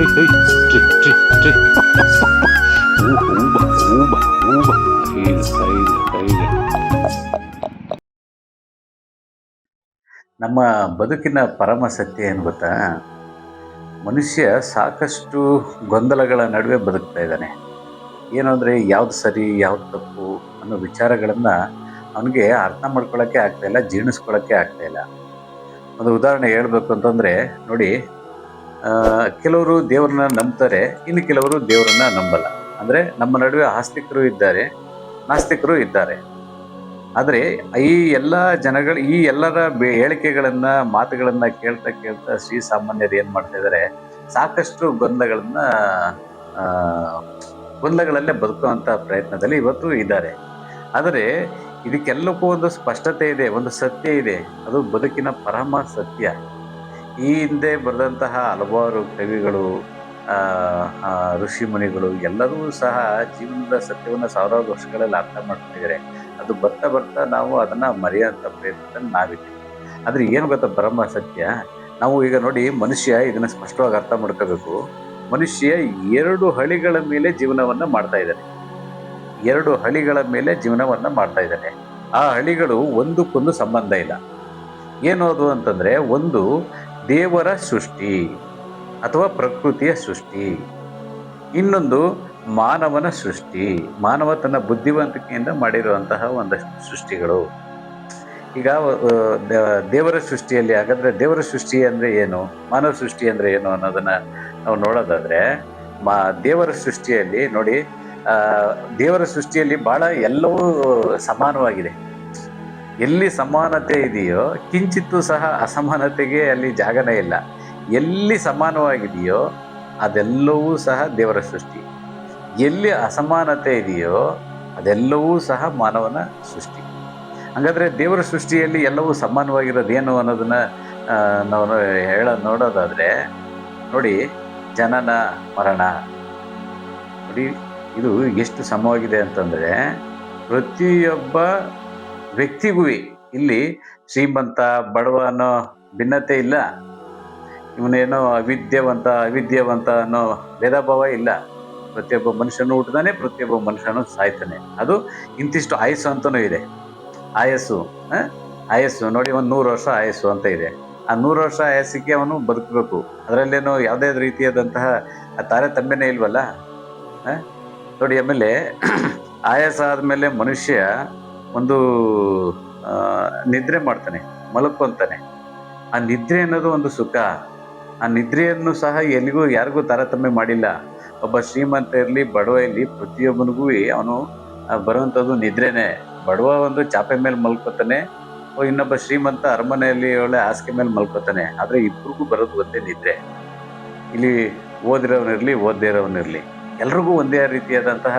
ನಮ್ಮ ಬದುಕಿನ ಪರಮ ಸತ್ಯ ಏನು ಗೊತ್ತಾ? ಮನುಷ್ಯ ಸಾಕಷ್ಟು ಗೊಂದಲಗಳ ನಡುವೆ ಬದುಕ್ತಾ ಇದ್ದಾನೆ. ಏನು ಅಂದರೆ ಯಾವ್ದು ಸರಿ, ಯಾವ್ದು ತಪ್ಪು ಅನ್ನೋ ವಿಚಾರಗಳನ್ನು ಅವನಿಗೆ ಅರ್ಥ ಮಾಡ್ಕೊಳ್ಳೋಕ್ಕೆ ಆಗ್ತಾಯಿಲ್ಲ ಜೀರ್ಣಿಸ್ಕೊಳ್ಳೋಕ್ಕೆ ಆಗ್ತಾ ಇಲ್ಲ. ಒಂದು ಉದಾಹರಣೆ ಹೇಳಬೇಕು ಅಂತಂದರೆ, ನೋಡಿ ಕೆಲವರು ದೇವರನ್ನ ನಂಬ್ತಾರೆ, ಇನ್ನು ಕೆಲವರು ದೇವರನ್ನ ನಂಬಲ್ಲ. ಅಂದರೆ ನಮ್ಮ ನಡುವೆ ಆಸ್ತಿಕರು ಇದ್ದಾರೆ, ನಾಸ್ತಿಕರು ಇದ್ದಾರೆ. ಆದರೆ ಈ ಎಲ್ಲ ಜನಗಳು, ಈ ಎಲ್ಲರ ಬೆ- ಹೇಳಿಕೆಗಳನ್ನು, ಮಾತುಗಳನ್ನು ಕೇಳ್ತಾ ಕೇಳ್ತಾ ಶ್ರೀ ಸಾಮಾನ್ಯರು ಏನು ಮಾಡ್ತಾ ಇದ್ದಾರೆ, ಸಾಕಷ್ಟು ಗೊಂದಲಗಳನ್ನು ಗೊಂದಲಗಳಲ್ಲೇ ಬದುಕುವಂಥ ಪ್ರಯತ್ನದಲ್ಲಿ ಇವತ್ತು ಇದ್ದಾರೆ. ಆದರೆ ಇದಕ್ಕೆಲ್ಲಕ್ಕೂ ಒಂದು ಸ್ಪಷ್ಟತೆ ಇದೆ, ಒಂದು ಸತ್ಯ ಇದೆ. ಅದು ಬದುಕಿನ ಪರಮ ಸತ್ಯ. ಈ ಹಿಂದೆ ಬರೆದಂತಹ ಹಲವಾರು ಕವಿಗಳು ಋಷಿಮುನಿಗಳು ಎಲ್ಲರೂ ಸಹ ಜೀವನದ ಸತ್ಯವನ್ನು ಸಾವಿರಾರು ವರ್ಷಗಳಲ್ಲಿ ಅರ್ಥ ಮಾಡ್ಕೊಂಡಿದ್ದಾರೆ. ಅದು ಬರ್ತಾ ಬರ್ತಾ ನಾವು ಅದನ್ನು ಮರೆಯೋಂಥ ಪ್ರಯತ್ನ ನಾವಿದ್ದೀವಿ. ಆದರೆ ಏನು ಗೊತ್ತಾ ಬ್ರಹ್ಮ ಸತ್ಯ? ನಾವು ಈಗ ನೋಡಿ ಮನುಷ್ಯ ಇದನ್ನು ಸ್ಪಷ್ಟವಾಗಿ ಅರ್ಥ ಮಾಡ್ಕೋಬೇಕು. ಮನುಷ್ಯ ಎರಡು ಹಳಿಗಳ ಮೇಲೆ ಜೀವನವನ್ನು ಮಾಡ್ತಾ ಇದ್ದಾನೆ. ಎರಡು ಹಳಿಗಳ ಮೇಲೆ ಜೀವನವನ್ನು ಮಾಡ್ತಾ ಇದ್ದಾನೆ. ಆ ಹಳಿಗಳು ಒಂದಕ್ಕೊಂದು ಸಂಬಂಧ ಇಲ್ಲ. ಏನೋದು ಅಂತಂದ್ರೆ ಒಂದು ದೇವರ ಸೃಷ್ಟಿ ಅಥವಾ ಪ್ರಕೃತಿಯ ಸೃಷ್ಟಿ. ಇನ್ನೊಂದು ಮಾನವನ ಸೃಷ್ಟಿ. ಮಾನವ ತನ್ನ ಬುದ್ಧಿವಂತಿಕೆಯಿಂದ ಮಾಡಿರುವಂತಹ ಒಂದಷ್ಟು ಸೃಷ್ಟಿಗಳು. ಈಗ ದೇವರ ಸೃಷ್ಟಿಯಲ್ಲಿ ಹಾಗಾದರೆ ದೇವರ ಸೃಷ್ಟಿ ಅಂದ್ರೆ ಏನು? ಮಾನವ ಸೃಷ್ಟಿ ಅಂದ್ರೆ ಏನು ಅನ್ನೋದನ್ನ ನಾವು ನೋಡೋದಾದ್ರೆ, ಮಾ, ದೇವರ ಸೃಷ್ಟಿಯಲ್ಲಿ ನೋಡಿ ದೇವರ ಸೃಷ್ಟಿಯಲ್ಲಿ ಬಹಳ ಎಲ್ಲವೂ ಸಮಾನವಾಗಿದೆ. ಎಲ್ಲಿ ಸಮಾನತೆ ಇದೆಯೋ, ಕಿಂಚಿತ್ತೂ ಸಹ ಅಸಮಾನತೆಗೆ ಅಲ್ಲಿ ಜಾಗನೇ ಇಲ್ಲ. ಎಲ್ಲಿ ಸಮಾನವಾಗಿದೆಯೋ, ಅದೆಲ್ಲವೂ ಸಹ ದೇವರ ಸೃಷ್ಟಿ. ಎಲ್ಲಿ ಅಸಮಾನತೆ ಇದೆಯೋ, ಅದೆಲ್ಲವೂ ಸಹ ಮಾನವನ ಸೃಷ್ಟಿ. ಹಾಗಾದ್ರೆ ದೇವರ ಸೃಷ್ಟಿಯಲ್ಲಿ ಎಲ್ಲವೂ ಸಮಾನವಾಗಿರೋದೇನು ಅನ್ನೋದನ್ನು ನಾವು ಹೇಳ, ನೋಡೋದಾದರೆ, ನೋಡಿ, ಜನನ, ಮರಣ. ನೋಡಿ, ಇದು ಎಷ್ಟು ಸಮವಾಗಿದೆ ಅಂತಂದರೆ, ಪ್ರತಿಯೊಬ್ಬ ವ್ಯಕ್ತಿಗೂ ಇಲ್ಲಿ ಶ್ರೀಮಂತ ಬಡವ ಅನ್ನೋ ಭಿನ್ನತೆ ಇಲ್ಲ. ಇವನೇನೋ ಅವಿದ್ಯಾವಂತ ಅವಿದ್ಯಾವಂತ ಅನ್ನೋ ಭೇದ ಭಾವ ಇಲ್ಲ. ಪ್ರತಿಯೊಬ್ಬ ಮನುಷ್ಯನು ಹುಟ್ಟಿದಾನೆ, ಪ್ರತಿಯೊಬ್ಬ ಮನುಷ್ಯನು ಸಾಯ್ತಾನೆ. ಅದು ಇಂತಿಷ್ಟು ಆಯಸ್ಸು ಅಂತಲೂ ಇದೆ. ಆಯಸ್ಸು? ಆಯಸ್ಸು. ನೋಡಿ, ಒಂದು ನೂರು ವರ್ಷ ಆಯಸ್ಸು ಅಂತ ಇದೆ. ಆ ನೂರು ವರ್ಷ ಆಯಸ್ಸಿಗೆ ಅವನು ಬದುಕಬೇಕು. ಅದರಲ್ಲೇನೋ ಯಾವುದೇ ರೀತಿಯಾದಂತಹ ತಾರತಮ್ಯನೇ ಇಲ್ವಲ್ಲ? ನೋಡಿ, ಆಮೇಲೆ ಆಯಾಸ ಆದಮೇಲೆ ಮನುಷ್ಯ ಒಂದು ನಿದ್ರೆ ಮಾಡ್ತಾನೆ ಮಲ್ಕೊತಾನೆ ಆ ನಿದ್ರೆ ಅನ್ನೋದು ಒಂದು ಸುಖ. ಆ ನಿದ್ರೆಯನ್ನು ಸಹ ಎಲ್ಲಿಗೂ ಯಾರಿಗೂ ತಾರತಮ್ಯ ಮಾಡಿಲ್ಲ. ಒಬ್ಬ ಶ್ರೀಮಂತ ಇರಲಿ, ಬಡವ ಇರಲಿ, ಪ್ರತಿಯೊಬ್ಬನಿಗೂ ಅವನು ಬರುವಂಥದ್ದು ನಿದ್ರೆನೆ. ಬಡವ ಒಂದು ಚಾಪೆ ಮೇಲೆ ಮಲ್ಕೋತಾನೆ ಇನ್ನೊಬ್ಬ ಶ್ರೀಮಂತ ಅರಮನೆಯಲ್ಲಿ ಒಳ್ಳೆ ಹಾಸಿಗೆ ಮೇಲೆ ಮಲ್ಕೋತಾನೆ. ಆದರೆ ಇಬ್ರಿಗೂ ಬರೋದು ಒಂದೇ ನಿದ್ರೆ. ಇಲ್ಲಿ ಓದಿರೋನಿರಲಿ ಓದದೇ ಇರೋನಿರಲಿ ಎಲ್ರಿಗೂ ಒಂದೇ ರೀತಿಯಾದಂತಹ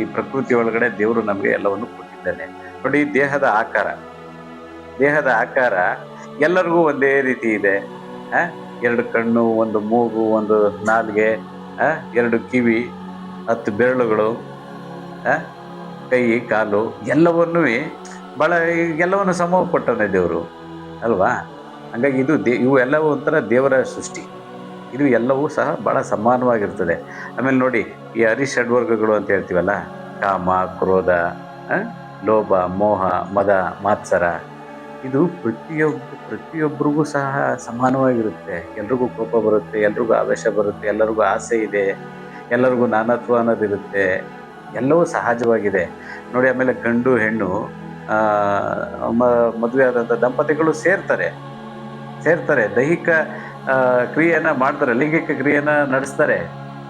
ಈ ಪ್ರಕೃತಿ ಒಳಗಡೆ ದೇವರು ನಮಗೆ ಎಲ್ಲವನ್ನು ಕೊಟ್ಟಿದ್ದಾನೆ ನೋಡಿ, ದೇಹದ ಆಕಾರ ದೇಹದ ಆಕಾರ ಎಲ್ಲರಿಗೂ ಒಂದೇ ರೀತಿ ಇದೆ? ಎರಡು ಕಣ್ಣು, ಒಂದು ಮೂಗು, ಒಂದು ನಾಲ್ಗೆ? ಎರಡು ಕಿವಿ, ಹತ್ತು ಬೆರಳುಗಳು? ಕೈ, ಕಾಲು ಎಲ್ಲವನ್ನೂ ಭಾಳ ಎಲ್ಲವನ್ನು ಸಮೂಹ ಕೊಟ್ಟನೆ ದೇವರು ಅಲ್ವಾ ಹಂಗಾಗಿ ಇದು ದೇ, ಇವು ಎಲ್ಲವೂ ಒಂಥರ ದೇವರ ಸೃಷ್ಟಿ ಇದು ಎಲ್ಲವೂ ಸಹ ಭಾಳ ಸಮಾನವಾಗಿರ್ತದೆ. ಆಮೇಲೆ ನೋಡಿ, ಈ ಹರಿಷಡ್ವರ್ಗಗಳು ಅಂತ ಹೇಳ್ತೀವಲ್ಲ? ಕಾಮ, ಕ್ರೋಧ ಲೋಭ, ಮೋಹ, ಮದ, ಮಾತ್ಸರ. ಇದು ಪ್ರತಿಯೊಬ್ಬ, ಪ್ರತಿಯೊಬ್ಬರಿಗೂ ಸಹ ಸಮಾನವಾಗಿರುತ್ತೆ. ಎಲ್ರಿಗೂ ಕೋಪ ಬರುತ್ತೆ, ಎಲ್ರಿಗೂ ಆವೇಶ ಬರುತ್ತೆ, ಎಲ್ಲರಿಗೂ ಆಸೆ ಇದೆ, ಎಲ್ಲರಿಗೂ ನಾನತ್ವ ಅನ್ನೋದಿರುತ್ತೆ ಎಲ್ಲವೂ ಸಹಜವಾಗಿದೆ. ನೋಡಿ, ಆಮೇಲೆ ಗಂಡು, ಹೆಣ್ಣು ಮದುವೆ ಆದಂಥ ದಂಪತಿಗಳು ಸೇರ್ತಾರೆ. ಸೇರ್ತಾರೆ. ದೈಹಿಕ ಕ್ರಿಯೆಯನ್ನ ಮಾಡ್ತಾರೆ, ಲೈಂಗಿಕ ಕ್ರಿಯೆಯನ್ನ ನಡೆಸ್ತಾರೆ.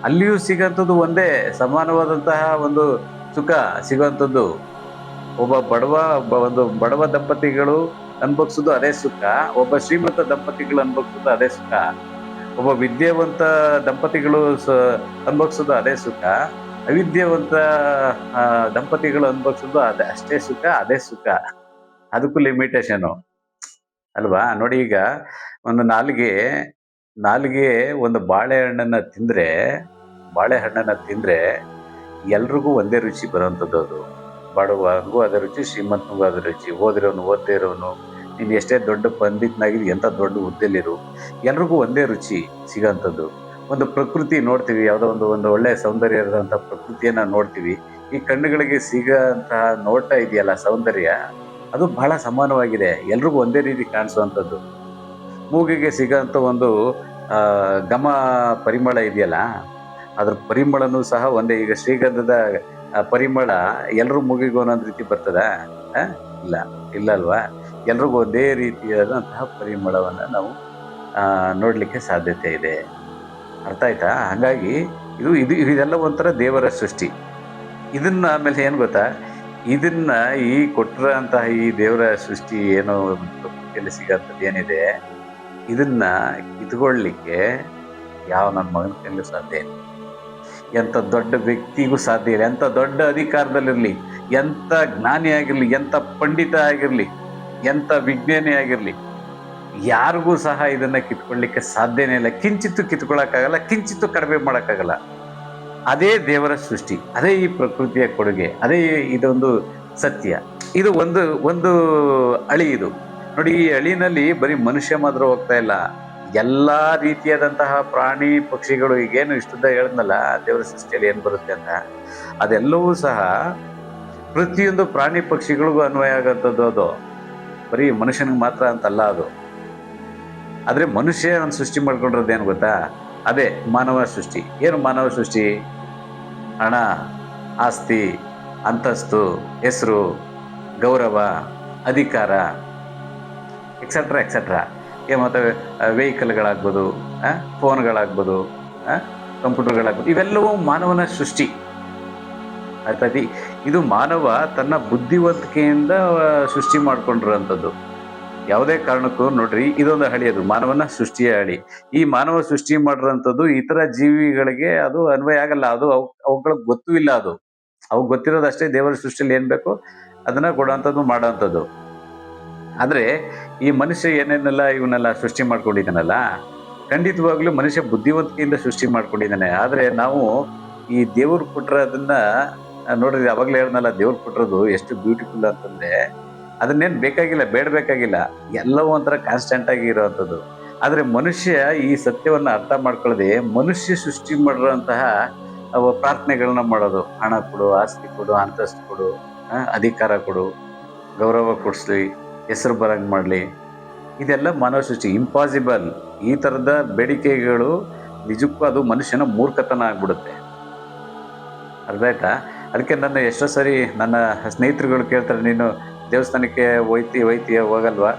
ಅಲ್ಲಿಯೂ ಸಿಗೋಂಥದ್ದು ಒಂದೇ, ಸಮಾನವಾದಂತಹ ಒಂದು ಸುಖ ಸಿಗುವಂಥದ್ದು. ಒಬ್ಬ ಬಡವ ಒಂದು ಬಡವ ದಂಪತಿಗಳು ಅನ್ಭವಿಸೋದು ಅದೇ ಸುಖ, ಒಬ್ಬ ಶ್ರೀಮಂತ ದಂಪತಿಗಳು ಅನ್ಭವಿಸೋದು ಅದೇ ಸುಖ, ಒಬ್ಬ ವಿದ್ಯಾವಂತ ದಂಪತಿಗಳು ಸ ಅನುಭವಿಸೋದು ಅದೇ ಸುಖ, ಅವಿದ್ಯಾವಂತ ದಂಪತಿಗಳು ಅನ್ಭವಿಸೋದು ಅದೇ, ಅಷ್ಟೇ ಸುಖ, ಅದೇ ಸುಖ. ಅದಕ್ಕೂ ಲಿಮಿಟೇಷನು ಅಲ್ವಾ? ನೋಡಿ ಈಗ ಒಂದು ನಾಲಿಗೆ ನಾಲಿಗೆ ಒಂದು ಬಾಳೆಹಣ್ಣನ್ನು ತಿಂದರೆ ಬಾಳೆಹಣ್ಣನ್ನು ತಿಂದರೆ ಎಲ್ರಿಗೂ ಒಂದೇ ರುಚಿ ಬರುವಂಥದ್ದು ಅದು. ಬಡವನಿಗೂ ಅದೇ ರುಚಿ ಶ್ರೀಮಂತನಿಗೂ ಅದೇ ರುಚಿ. ಓದಿರೋನು ಓದದೇ ಇರೋನು ನೀನು ಎಷ್ಟೇ ದೊಡ್ಡ ಪಂಡಿತನಾಗಿದ್ದು ಎಂಥ ದೊಡ್ಡ ಹುದ್ದೆಲಿರು ಎಲ್ರಿಗೂ ಒಂದೇ ರುಚಿ ಸಿಗೋಂಥದ್ದು. ಒಂದು ಪ್ರಕೃತಿ ನೋಡ್ತೀವಿ, ಯಾವುದೋ ಒಂದು ಒಂದು ಒಳ್ಳೆಯ ಸೌಂದರ್ಯ ಇರೋದಂಥ ಪ್ರಕೃತಿಯನ್ನು ನೋಡ್ತೀವಿ. ಈ ಕಣ್ಣುಗಳಿಗೆ ಸಿಗೋಂತಹ ನೋಟ ಇದೆಯಲ್ಲ ಸೌಂದರ್ಯ, ಅದು ಬಹಳ ಸಮಾನವಾಗಿದೆ. ಎಲ್ರಿಗೂ ಒಂದೇ ರೀತಿ ಕಾಣಿಸುವಂಥದ್ದು. ಮೂಗಿಗೆ ಸಿಗೋಂಥ ಒಂದು ಘಮ ಪರಿಮಳ ಇದೆಯಲ್ಲ, ಅದ್ರ ಪರಿಮಳನೂ ಸಹ ಒಂದೇ. ಈಗ ಶ್ರೀಗಂಧದ ಪರಿಮಳ ಎಲ್ಲರೂ ಮೂಗಿಗೆ ಒಂದೊಂದು ರೀತಿ ಬರ್ತದ? ಇಲ್ಲ ಇಲ್ಲ ಅಲ್ವಾ? ಎಲ್ರಿಗೂ ಒಂದೇ ರೀತಿಯಾದಂತಹ ಪರಿಮಳವನ್ನು ನಾವು ನೋಡಲಿಕ್ಕೆ ಸಾಧ್ಯತೆ ಇದೆ. ಅರ್ಥ ಆಯ್ತಾ? ಹಾಗಾಗಿ ಇದು ಇದು, ಇದೆಲ್ಲ ಒಂಥರ ದೇವರ ಸೃಷ್ಟಿ. ಇದನ್ನ ಆಮೇಲೆ ಏನು ಗೊತ್ತಾ? ಇದನ್ನ ಈ ಕೊಟ್ಟರಂತಹ ಈ ದೇವರ ಸೃಷ್ಟಿ ಏನೋ ಸಿಗೋಂಥದ್ದು ಏನಿದೆ? ಇದನ್ನ ಕಿತ್ಕೊಳ್ಳಿಕ್ಕೆ ಯಾವ ನನ್ನ ಮಗನ ಕೈಲೂ ಸಾಧ್ಯ ಇಲ್ಲ. ಎಂಥ ದೊಡ್ಡ ವ್ಯಕ್ತಿಗೂ ಸಾಧ್ಯ ಇಲ್ಲ. ಎಂಥ ದೊಡ್ಡ ಅಧಿಕಾರದಲ್ಲಿರಲಿ. ಎಂಥ ಜ್ಞಾನಿ ಆಗಿರಲಿ. ಎಂಥ ಪಂಡಿತ ಆಗಿರಲಿ. ಎಂಥ ವಿಜ್ಞಾನಿ ಆಗಿರಲಿ. ಯಾರಿಗೂ ಸಹ ಇದನ್ನ ಕಿತ್ಕೊಳ್ಳಿಕ್ಕೆ ಸಾಧ್ಯನೇ ಇಲ್ಲ. ಕಿಂಚಿತ್ತು ಕಿತ್ಕೊಳ್ಳೋಕ್ಕಾಗಲ್ಲ ಕಿಂಚಿತ್ತು ಕಡಿಮೆ ಮಾಡೋಕ್ಕಾಗಲ್ಲ. ಅದೇ ದೇವರ ಸೃಷ್ಟಿ. ಅದೇ ಈ ಪ್ರಕೃತಿಯ ಕೊಡುಗೆ. ಅದೇ ಇದೊಂದು ಸತ್ಯ. ಇದು ಒಂದು ಒಂದು ಅಳಿ ಇದು. ನೋಡಿ, ಈ ಅಳಿನಲ್ಲಿ ಬರೀ ಮನುಷ್ಯ ಮಾತ್ರ ಹೋಗ್ತಾ ಇಲ್ಲ. ಎಲ್ಲಾ ರೀತಿಯಾದಂತಹ ಪ್ರಾಣಿ ಪಕ್ಷಿಗಳು ಈಗೇನು ಇಷ್ಟದ ಹೇಳಿದ್ನಲ್ಲ, ದೇವರ ಸೃಷ್ಟಿಯಲ್ಲಿ ಏನು ಬರುತ್ತೆ ಅಂತ. ಅದೆಲ್ಲವೂ ಸಹ ಪ್ರತಿಯೊಂದು ಪ್ರಾಣಿ ಪಕ್ಷಿಗಳಿಗೂ ಅನ್ವಯ ಆಗೋಂಥದ್ದು ಅದು. ಬರೀ ಮನುಷ್ಯನಿಗೆ ಮಾತ್ರ ಅಂತಲ್ಲ ಅದು. ಆದರೆ ಮನುಷ್ಯ ಸೃಷ್ಟಿ ಮಾಡ್ಕೊಂಡಿರೋದು ಏನು ಗೊತ್ತಾ? ಅದೇ ಮಾನವ ಸೃಷ್ಟಿ. ಏನು ಮಾನವ ಸೃಷ್ಟಿ? ಹಣ, ಆಸ್ತಿ, ಅಂತಸ್ತು, ಹೆಸರು, ಗೌರವ, ಅಧಿಕಾರ ಎಕ್ಸೆಟ್ರಾ ಎಕ್ಸೆಟ್ರಾ ಮತ್ತು ವೆಹಿಕಲ್ಗಳಾಗ್ಬೋದು ಫೋನ್ಗಳಾಗ್ಬೋದು ಕಂಪ್ಯೂಟರ್ಗಳಾಗ್ಬೋದು ಇವೆಲ್ಲವೂ ಮಾನವನ ಸೃಷ್ಟಿ. ಅರ್ಥಾತಿ ಇದು ಮಾನವ ತನ್ನ ಬುದ್ಧಿವಂತಿಕೆಯಿಂದ ಸೃಷ್ಟಿ ಮಾಡಿಕೊಂಡಿರೋಂಥದ್ದು ಯಾವುದೇ ಕಾರಣಕ್ಕೂ ನೋಡ್ರಿ, ಇದೊಂದು ಹಳಿ ಅದು, ಮಾನವನ ಸೃಷ್ಟಿಯ ಹಳಿ. ಈ ಮಾನವ ಸೃಷ್ಟಿ ಮಾಡಿರೋಂಥದ್ದು ಇತರ ಜೀವಿಗಳಿಗೆ ಅದು ಅನ್ವಯ ಆಗಲ್ಲ, ಅದು ಅವ್- ಅವುಗಳಿಗೆ ಗೊತ್ತೂ ಇಲ್ಲ ಅದು. ಅವು ಗೊತ್ತಿರೋದಷ್ಟೇ ದೇವರ ಸೃಷ್ಟಿಯಲ್ಲಿ ಏನು ಬೇಕು? ಅದನ್ನ ಕೊಡುವಂಥದ್ದು, ಮಾಡೋವಂಥದ್ದು. ಆದ್ರೆ ಈ ಮನುಷ್ಯ ಏನೇನೆಲ್ಲ ಇವನ್ನೆಲ್ಲ ಸೃಷ್ಟಿ ಮಾಡ್ಕೊಂಡಿದ್ದಾನಲ್ಲ, ಖಂಡಿತವಾಗ್ಲೂ ಮನುಷ್ಯ ಬುದ್ಧಿವಂತಿಕೆಯಿಂದ ಸೃಷ್ಟಿ ಮಾಡ್ಕೊಂಡಿದ್ದಾನೆ. ಆದರೆ ನಾವು ಈ ದೇವ್ರ ಕೊಟ್ಟಿರೋದನ್ನ ನೋಡಿದ್ರೆ ಅವಾಗಲೇ ಹೇಳ್ದಲ್ಲ ದೇವ್ರ ಕೊಟ್ಟಿರೋದು ಎಷ್ಟು ಬ್ಯೂಟಿಫುಲ್ ಅಂತಂದ್ರೆ, ಅದನ್ನೇನು ಬೇಕಾಗಿಲ್ಲ ಬೇಡಬೇಕಾಗಿಲ್ಲ ಎಲ್ಲವೂ ಒಂಥರ ಕಾನ್ಸ್ಟೆಂಟ್ ಆಗಿ ಇರೋವಂಥದ್ದು ಆದರೆ ಮನುಷ್ಯ ಈ ಸತ್ಯವನ್ನು ಅರ್ಥ ಮಾಡ್ಕೊಳ್ಳದೆ ಮನುಷ್ಯ ಸೃಷ್ಟಿ ಮಾಡಿರೋಂತಹ ಪ್ರಾರ್ಥನೆಗಳನ್ನ ಮಾಡೋದು. ಹಣ ಕೊಡು, ಆಸ್ತಿ ಕೊಡು, ಅಂತಸ್ತು ಕೊಡು ಅಧಿಕಾರ ಕೊಡು, ಗೌರವ ಕೊಡಿಸ್ಲಿ. ಹೆಸರು ಬರಂಗ್ ಮಾಡಲಿ. ಇದೆಲ್ಲ ಮಾನವ ಸೃಷ್ಟಿ ಇಂಪಾಸಿಬಲ್ ಈ ಥರದ ಬೇಡಿಕೆಗಳು ನಿಜಕ್ಕೂ ಅದು ಮನುಷ್ಯನ ಮೂರ್ಖತನ ಆಗ್ಬಿಡುತ್ತೆ. ಅರ್ಥ ಆಯ್ತಾ? ಅದಕ್ಕೆ ನನ್ನ ಎಷ್ಟೋ ಸರಿ ನನ್ನ ಸ್ನೇಹಿತರುಗಳು ಕೇಳ್ತಾರೆ, ನೀನು ದೇವಸ್ಥಾನಕ್ಕೆ ಹೋಯ್ತಿ ಹೋಯ್ತೀಯ ಹೋಗಲ್ವಾ?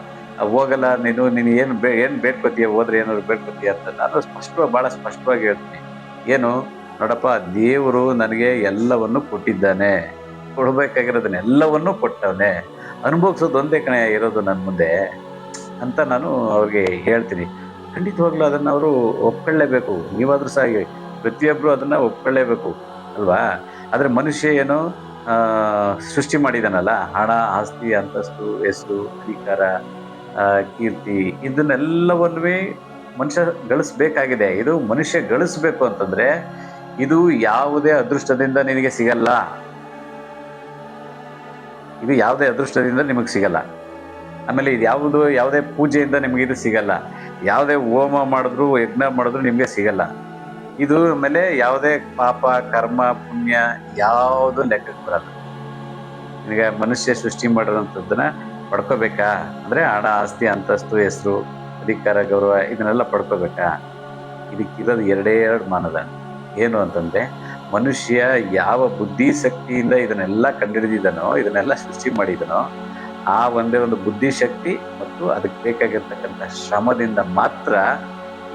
ಹೋಗಲ್ಲ, ನೀನು ನೀನು ಏನು ಬೇ, ಏನು ಬೇಡ್ಕೋತೀಯ, ಹೋದ್ರೆ ಏನಾದ್ರು ಬೇಡ್ಕೋತೀಯ ಅಂತ. ನಾನು ಸ್ಪಷ್ಟವಾಗಿ ಭಾಳ ಸ್ಪಷ್ಟವಾಗಿ ಹೇಳ್ತೀನಿ. ಏನು? ನೋಡಪ್ಪ, ದೇವರು ನನಗೆ ಎಲ್ಲವನ್ನು ಕೊಟ್ಟಿದ್ದಾನೆ. ಕೊಡಬೇಕಾಗಿರೋದನ್ನೆಲ್ಲವನ್ನೂ ಕೊಟ್ಟವನೆ. ಅನುಭವಿಸೋದು ಒಂದೇ ಕಣೆ ಇರೋದು ನನ್ನ ಮುಂದೆ ಅಂತ ನಾನು ಅವ್ರಿಗೆ ಹೇಳ್ತೀನಿ. ಖಂಡಿತವಾಗ್ಲೂ ಅದನ್ನು ಅವರು ಒಪ್ಕೊಳ್ಳೇಬೇಕು. ನೀವಾದರೂ ಸಹ ಪ್ರತಿಯೊಬ್ಬರು ಅದನ್ನು ಒಪ್ಕೊಳ್ಳೇಬೇಕು, ಅಲ್ವಾ? ಆದರೆ ಮನುಷ್ಯ ಏನು ಸೃಷ್ಟಿ ಮಾಡಿದಾನಲ್ಲ, ಹಣ, ಆಸ್ತಿ, ಅಂತಸ್ತು, ಹೆಸರು, ಅಧಿಕಾರ ಕೀರ್ತಿ ಇದನ್ನೆಲ್ಲವನ್ನೂ ಮನುಷ್ಯ ಗಳಿಸ್ಬೇಕಾಗಿದೆ. ಇದು ಮನುಷ್ಯ ಗಳಿಸ್ಬೇಕು ಅಂತಂದರೆ ಇದು ಯಾವುದೇ ಅದೃಷ್ಟದಿಂದ ನಿನಗೆ ಸಿಗಲ್ಲ. ಇದು ಯಾವುದೇ ಅದೃಷ್ಟದಿಂದ ನಿಮಗೆ ಸಿಗಲ್ಲ. ಆಮೇಲೆ ಇದು ಯಾವುದು, ಯಾವುದೇ ಪೂಜೆಯಿಂದ ನಿಮಗೆ ಇದು ಸಿಗಲ್ಲ. ಯಾವುದೇ ಹೋಮ ಮಾಡಿದ್ರು, ಯಜ್ಞ ಮಾಡಿದ್ರು ನಿಮಗೆ ಸಿಗಲ್ಲ. ಇದು ಆಮೇಲೆ ಯಾವುದೇ ಪಾಪ, ಕರ್ಮ, ಪುಣ್ಯ, ಯಾವುದು ಲೆಕ್ಕಕ್ಕೆ ಬರಲ್ಲ. ನಿನಗೆ ಮನುಷ್ಯ ಸೃಷ್ಟಿ ಮಾಡಿರೋಂಥದ್ದನ್ನ ಪಡ್ಕೋಬೇಕಾ? ಅಂದರೆ ಹಣ, ಆಸ್ತಿ, ಅಂತಸ್ತು, ಹೆಸರು, ಅಧಿಕಾರ, ಗೌರವ, ಇದನ್ನೆಲ್ಲ ಪಡ್ಕೋಬೇಕಾ? ಇದಕ್ಕಿರೋದು ಎರಡೇ ಎರಡು ಮಾನದ. ಏನು ಅಂತಂದ್ರೆ ಮನುಷ್ಯ ಯಾವ ಬುದ್ಧಿ ಶಕ್ತಿಯಿಂದ ಇದನ್ನೆಲ್ಲ ಕಂಡುಹಿಡಿದಿದ್ದಾನೋ ಇದನ್ನೆಲ್ಲ ಸೃಷ್ಟಿ ಮಾಡಿದನೋ, ಆ ಒಂದೇ ಒಂದು ಬುದ್ಧಿಶಕ್ತಿ ಮತ್ತು ಅದಕ್ಕೆ ಬೇಕಾಗಿರ್ತಕ್ಕಂಥ ಶ್ರಮದಿಂದ ಮಾತ್ರ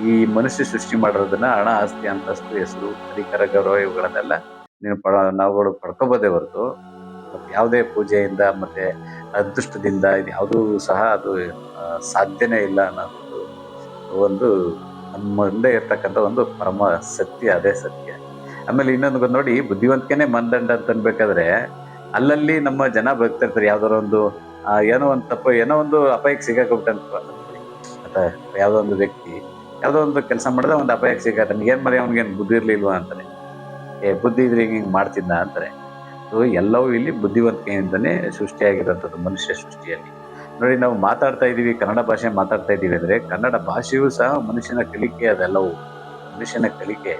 ಈ ಮನುಷ್ಯ ಸೃಷ್ಟಿ ಮಾಡಿರೋದನ್ನ ಹಣ, ಆಸ್ತಿ, ಅಂತಸ್ತು, ಹೆಸರು ಅಧಿಕಾರ ಗೌರವ ಇವುಗಳನ್ನೆಲ್ಲ ನೀನು ಪಡ, ನಾವುಗಳು ಪಡ್ಕೋಬೋದೇ ಹೊರತು. ಮತ್ತು ಯಾವುದೇ ಪೂಜೆಯಿಂದ ಮತ್ತೆ ಅದೃಷ್ಟದಿಂದ ಇದು ಯಾವುದೂ ಸಹ ಅದು ಸಾಧ್ಯನೇ ಇಲ್ಲ ಅನ್ನೋದು ಒಂದು ನಮ್ಮ ಮುಂದೆ ಇರ್ತಕ್ಕಂಥ ಒಂದು ಪರಮ ಸತ್ಯ, ಅದೇ ಸತ್ಯ. ಆಮೇಲೆ ಇನ್ನೊಂದು ನೋಡಿ, ಬುದ್ಧಿವಂತಿಕೆನೇ ಮಂದಂಡ ಅಂತ ಅನ್ಬೇಕಾದ್ರೆ, ಅಲ್ಲಲ್ಲಿ ನಮ್ಮ ಜನ ಬದುಕ್ತಿರ್ತಾರೆ ಯಾವ್ದಾರ ಒಂದು ಏನೋ ಒಂದು ತಪ್ಪು, ಏನೋ ಒಂದು ಅಪಾಯಕ್ಕೆ ಅನ್ಕೊಳ್ಳಿ. ಅಥವಾ ಯಾವುದೋ ಒಂದು ವ್ಯಕ್ತಿ, ಯಾವುದೋ ಒಂದು ಕೆಲಸ ಮಾಡಿದ್ರೆ ಒಂದು ಅಪಾಯಕ್ಕೆ ಏನು ಏನ್ ಅವ್ನಿಗೆ ಅವ್ನಿಗೇನು ಬುದ್ಧಿ ಇರ್ಲಿಲ್ವಾ ಅಂತಾನೆ ಏ, ಬುದ್ಧಿ ಇದ್ರೆ ಹಿಂಗೆ ಹಿಂಗೆ ಮಾಡ್ತಿದ್ದ ಅಂತಾರೆ. ಸೊ ಎಲ್ಲವೂ ಇಲ್ಲಿ ಬುದ್ಧಿವಂತಿಕೆಯಿಂದನೇ ಸೃಷ್ಟಿಯಾಗಿರೋಂಥದ್ದು ಮನುಷ್ಯ ಸೃಷ್ಟಿಯಲ್ಲಿ. ನೋಡಿ, ನಾವು ಮಾತಾಡ್ತಾ ಇದ್ದೀವಿ, ಕನ್ನಡ ಭಾಷೆ ಮಾತಾಡ್ತಾ ಇದ್ದೀವಿ ಅಂದ್ರೆ, ಕನ್ನಡ ಭಾಷೆಯೂ ಸಹ ಮನುಷ್ಯನ ಕಲಿಕೆ ಅದೆಲ್ಲವೂ. ಮನುಷ್ಯನ ಕಲಿಕೆ.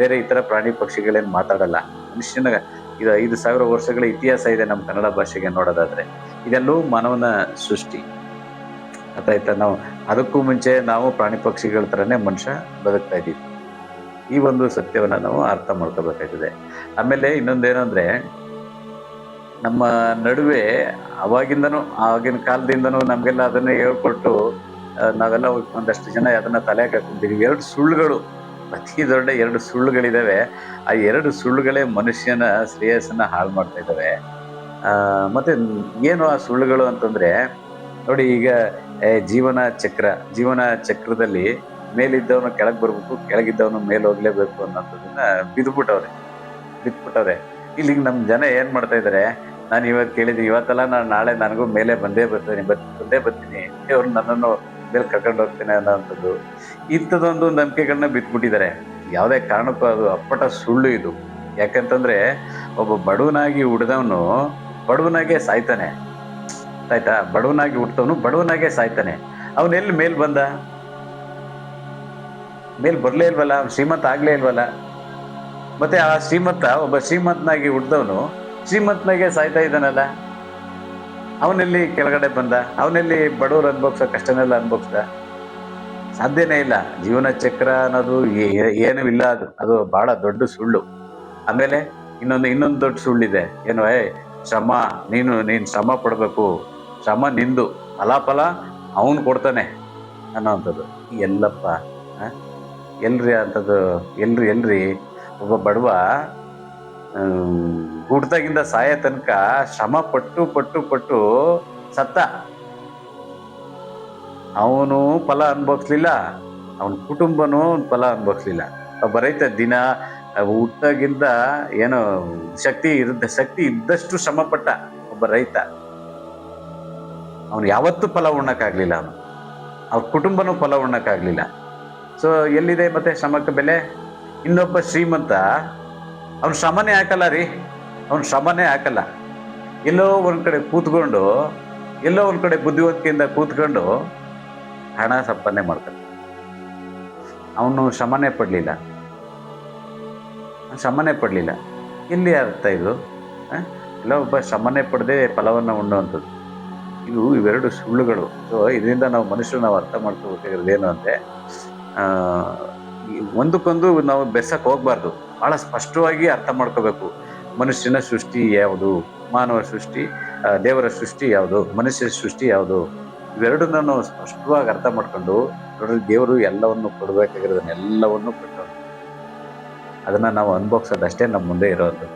ಬೇರೆ ಇತರ ಪ್ರಾಣಿ ಪಕ್ಷಿಗಳೇನು ಮಾತಾಡಲ್ಲ. ಮನುಷ್ಯನ ಇದು ಐದು ಸಾವಿರ ವರ್ಷಗಳ ಇತಿಹಾಸ ಇದೆ ನಮ್ಮ ಕನ್ನಡ ಭಾಷೆಗೆ ನೋಡೋದಾದ್ರೆ. ಇದೆಲ್ಲವೂ ಮಾನವನ ಸೃಷ್ಟಿ. ಅರ್ಥಾಯ್ತಾ ನಾವು ಅದಕ್ಕೂ ಮುಂಚೆ ನಾವು ಪ್ರಾಣಿ ಪಕ್ಷಿಗಳ ಥರನೇ ಮನುಷ್ಯ ಬದುಕ್ತಾ ಇದ್ದೀವಿ. ಈ ಒಂದು ಸತ್ಯವನ್ನ ನಾವು ಅರ್ಥ ಮಾಡ್ಕೋಬೇಕಾಗಿದೆ ಆಮೇಲೆ ಇನ್ನೊಂದೇನು ಅಂದ್ರೆ ನಮ್ಮ ನಡುವೆ ಅವಾಗಿಂದನೂ, ಆಗಿನ ಕಾಲದಿಂದನೂ ನಮಗೆಲ್ಲ ಅದನ್ನೇ ಹೇಳ್ಕೊಟ್ಟು ನಾವೆಲ್ಲ ಒಂದಷ್ಟು ಜನ ಅದನ್ನ ತಲೆ ಹಾಕೊಂಡಿದ್ದೀವಿ ಎರಡು ಸುಳ್ಳುಗಳು ಅತಿ ದೊಡ್ಡ ಎರಡು ಸುಳ್ಳುಗಳಿದ್ದಾವೆ ಆ ಎರಡು ಸುಳ್ಳುಗಳೇ ಮನುಷ್ಯನ ಶ್ರೇಯಸ್ಸನ್ನು ಹಾಳು ಮಾಡ್ತಾ ಇದ್ದಾವೆ ಮತ್ತು ಏನು ಆ ಸುಳ್ಳುಗಳು ಅಂತಂದರೆ, ನೋಡಿ ಈಗ ಜೀವನ ಚಕ್ರ, ಜೀವನ ಚಕ್ರದಲ್ಲಿ ಮೇಲಿದ್ದವನು ಕೆಳಗೆ ಬರಬೇಕು, ಕೆಳಗಿದ್ದವನು ಮೇಲೆ ಹೋಗಲೇಬೇಕು ಅನ್ನೋಂಥದ್ದನ್ನ ಬಿದ್ದುಬಿಟ್ಟವ್ರೆ ಬಿದ್ದುಬಿಟ್ಟವ್ರೆ ಇಲ್ಲಿಗೆ ನಮ್ಮ ಜನ ಏನು ಮಾಡ್ತಾ ಇದ್ದಾರೆ ನಾನು ಇವತ್ತು ಕೇಳಿದ್ದೆ ಇವತ್ತೆಲ್ಲ ನಾನು ನಾಳೆ ನನಗೂ ಮೇಲೆ ಬಂದೇ ಬರ್ತೀನಿ ಬತ್ ಬಂದೇ ಬರ್ತೀನಿ, ಅವ್ರು ನನ್ನನ್ನು ಮೇಲೆ ಕರ್ಕೊಂಡು ಹೋಗ್ತೇನೆ ಅನ್ನೋಂಥದ್ದು, ಇಂಥದ್ದೊಂದು ನಂಬಿಕೆಗಳನ್ನ ಬಿಟ್ಬಿಟ್ಟಿದ್ದಾರೆ. ಯಾವುದೇ ಕಾರಣಕ್ಕೂ ಅದು ಅಪ್ಪಟ ಸುಳ್ಳು ಇದು. ಯಾಕಂತಂದ್ರೆ, ಒಬ್ಬ ಬಡವನಾಗಿ ಹುಡ್ದವನು ಬಡವನಾಗೆ ಸಾಯ್ತಾನೆ. ಆಯ್ತಾ? ಬಡವನಾಗಿ ಹುಟ್ಟವನು ಬಡವನಾಗೆ ಸಾಯ್ತಾನೆ. ಅವನೆಲ್ಲಿ ಎಲ್ಲಿ ಮೇಲ್ ಬಂದ? ಮೇಲ್ ಬರಲೇ ಇಲ್ವಲ್ಲ? ಅವ್ನು ಶ್ರೀಮಂತ ಆಗ್ಲೇ ಇಲ್ವಲ್ಲ? ಮತ್ತೆ ಆ ಶ್ರೀಮಂತ, ಒಬ್ಬ ಶ್ರೀಮಂತನಾಗಿ ಹುಡ್ದವನು ಶ್ರೀಮಂತನಾಗೆ ಸಾಯ್ತಾ ಇದ್ದಾನಲ್ಲ? ಅವನೆಲ್ಲಿ ಕೆಳಗಡೆ ಬಂದ, ಅವನಲ್ಲಿ ಬಡವರು ಅನ್ಭೋಗ್ಸ ಕಷ್ಟನೆಲ್ಲ ಅನ್ಭೋಗ್ಸ್ದ ಸಾಧ್ಯನೇ ಇಲ್ಲ. ಜೀವನ ಚಕ್ರ ಅನ್ನೋದು ಏನೂ ಇಲ್ಲ ಅದು. ಅದು ಬಹಳ ದೊಡ್ಡ ಸುಳ್ಳು. ಆಮೇಲೆ ಇನ್ನೊಂದು ಇನ್ನೊಂದು ದೊಡ್ಡ ಸುಳ್ಳಿದೆ. ಏನು ಏ ಶ್ರಮ, ನೀನು ನೀನು ಶ್ರಮ ಪಡಬೇಕು. ಶ್ರಮ ನಿಂದು. ಫಲಾಫಲ ಅವನು ಕೊಡ್ತಾನೆ ಅನ್ನೋವಂಥದ್ದು ಎಲ್ಲಪ್ಪ? ಎಲ್ರಿ ಅಂಥದ್ದು, ಎಲ್ರಿ ಎಲ್ರಿ. ಒಬ್ಬ ಬಡವ ಹುಡ್ದಾಗಿಂದ ಸಾಯ ತನಕ ಶ್ರಮ ಪಟ್ಟು ಪಟ್ಟು ಪಟ್ಟು ಸತ್ತ. ಅವನು ಫಲ ಅನ್ಭವಿಸ್ಲಿಲ್ಲ. ಅವನ ಕುಟುಂಬನೂ ಫಲ ಅನ್ಭವಿಸ್ಲಿಲ್ಲ. ಒಬ್ಬ ರೈತ ದಿನ ಹುಟ್ಟಾಗಿಂದ ಏನೋ ಶಕ್ತಿ ಇದ್ದ ಶಕ್ತಿ ಇದ್ದಷ್ಟು ಶ್ರಮ ಪಟ್ಟ ಒಬ್ಬ ರೈತ. ಅವನು ಯಾವತ್ತೂ ಫಲ ಉಣ್ಣಕ್ಕಾಗ್ಲಿಲ್ಲ ಅವನು. ಅವ್ರ ಕುಟುಂಬನೂ ಫಲ ಉಣ್ಣಕ್ಕಾಗ್ಲಿಲ್ಲ. ಸೊ ಎಲ್ಲಿದೆ ಮತ್ತೆ ಶ್ರಮಕ್ಕೆ ಬೆಲೆ? ಇನ್ನೊಬ್ಬ ಶ್ರೀಮಂತ. ಅವ್ನು ಶ್ರಮನೇ ಹಾಕಲ್ಲ ರೀ? ಅವ್ನು ಶ್ರಮನೇ ಹಾಕಲ್ಲ. ಎಲ್ಲೋ ಒಂದು ಕಡೆ ಕೂತ್ಕೊಂಡು, ಎಲ್ಲೋ ಒಂದು ಕಡೆ ಬುದ್ಧಿವಂತಿಕೆಯಿಂದ ಕೂತ್ಕೊಂಡು ಹಣ ಸಂಪಾದನೆ ಮಾಡ್ತಾನೆ. ಅವನು ಶ್ರಮನೇ ಪಡಲಿಲ್ಲ. ಶ್ರಮನೇ ಪಡಲಿಲ್ಲ. ಎಲ್ಲಿ ಅರ್ಥ ಇದು? ಎಲ್ಲ ಒಬ್ಬ ಶ್ರಮನೇ ಪಡೆದೇ ಫಲವನ್ನು ಉಣ್ಣುವಂಥದ್ದು ಇವು ಇವೆರಡು ಸುಳ್ಳುಗಳು. ಸೊ ಇದರಿಂದ ನಾವು ಮನುಷ್ಯರು ನಾವು ಅರ್ಥ ಮಾಡ್ಕೋಬೇಕಾಗಿರೋದು ಏನು ಅಂದರೆ ಒಂದಕ್ಕೊಂದು ನಾವು ಬೆಸಕ್ಕೆ ಹೋಗಬಾರ್ದು. ಭಾಳ ಸ್ಪಷ್ಟವಾಗಿ ಅರ್ಥ ಮಾಡ್ಕೋಬೇಕು. ಮನುಷ್ಯನ ಸೃಷ್ಟಿ ಯಾವುದು? ಮಾನವ ಸೃಷ್ಟಿ ದೇವರ ಸೃಷ್ಟಿ ಯಾವುದು? ಮನುಷ್ಯ ಸೃಷ್ಟಿ ಯಾವುದು? ಇವೆರಡನ್ನ ಸ್ಪಷ್ಟವಾಗಿ ಅರ್ಥ ಮಾಡ್ಕೊಂಡು ಅದರಲ್ಲಿ ದೇವರು ಎಲ್ಲವನ್ನು ಕೊಡಬೇಕಾಗಿರೋದನ್ನೆಲ್ಲವನ್ನು ಕೊಟ್ಟು ಅದನ್ನು ನಾವು ಅನುಭವಿಸೋದಷ್ಟೇ ನಮ್ಮ ಮುಂದೆ ಇರೋದು.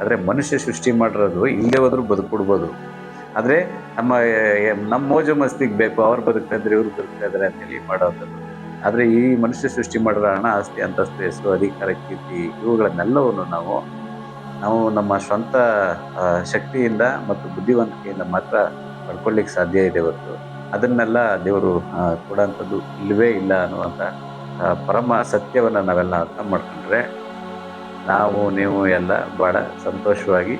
ಆದರೆ ಮನುಷ್ಯ ಸೃಷ್ಟಿ ಮಾಡಿರೋದು ಇಲ್ಲದೆ ಹೋದರೂ ಬದುಕೊಡ್ಬೋದು ಆದರೆ ನಮ್ಮ ನಮ್ಮ ಮೋಜು ಮಸ್ತಿಗೆ ಬೇಕು, ಅವ್ರು ಬದುಕ್ತಾ ಇದ್ರೆ ಇವ್ರು ಬದುಕ್ತಾ ಇದ್ದಾರೆ ಅಂತೇಳಿ ಮಾಡೋವಂಥದ್ದು ಆದರೆ ಈ ಮನುಷ್ಯ ಸೃಷ್ಟಿ ಮಾಡಿರೋ ಹಣ, ಆಸ್ತಿ, ಅಂತಸ್ತು, ಹೆಸರು, ಅಧಿಕಾರ, ಕೀರ್ತಿ, ಇವುಗಳನ್ನೆಲ್ಲವನ್ನು ನಾವು ನಾವು ನಮ್ಮ ಸ್ವಂತ ಶಕ್ತಿಯಿಂದ ಮತ್ತು ಬುದ್ಧಿವಂತಿಕೆಯಿಂದ ಮಾತ್ರ ಪಡ್ಕೊಳ್ಳಿಕ್ಕೆ ಸಾಧ್ಯ ಇದೆ ಹೊರತು. ಅದನ್ನೆಲ್ಲ ದೇವರು ಕೊಡೋಂಥದ್ದು ಇಲ್ಲವೇ ಇಲ್ಲ ಅನ್ನುವಂಥ ಪರಮ ಸತ್ಯವನ್ನು ನಾವೆಲ್ಲ ಅರ್ಥ ಮಾಡ್ಕೊಂಡ್ರೆ ನಾವು, ನೀವು ಎಲ್ಲ ಬಹಳ ಸಂತೋಷವಾಗಿ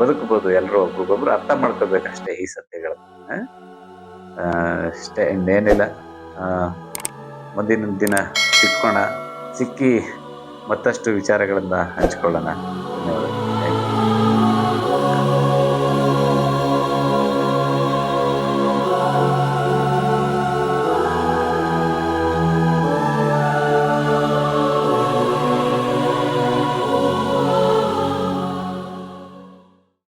ಬದುಕಬಹುದು ಎಲ್ಲರೂ ಒಬ್ರಿಗೊಬ್ರು ಅರ್ಥ ಮಾಡ್ಕೋಬೇಕಷ್ಟೇ ಈ ಸತ್ಯಗಳನ್ನ. ಅಷ್ಟೇ, ಇನ್ನೇನಿಲ್ಲ. ಮುಂದಿನ ದಿನ ಸಿಕ್ಕೋಣ. ಸಿಕ್ಕಿ ಮತ್ತಷ್ಟು ವಿಚಾರಗಳನ್ನು ಹಂಚ್ಕೊಳ್ಳೋಣ.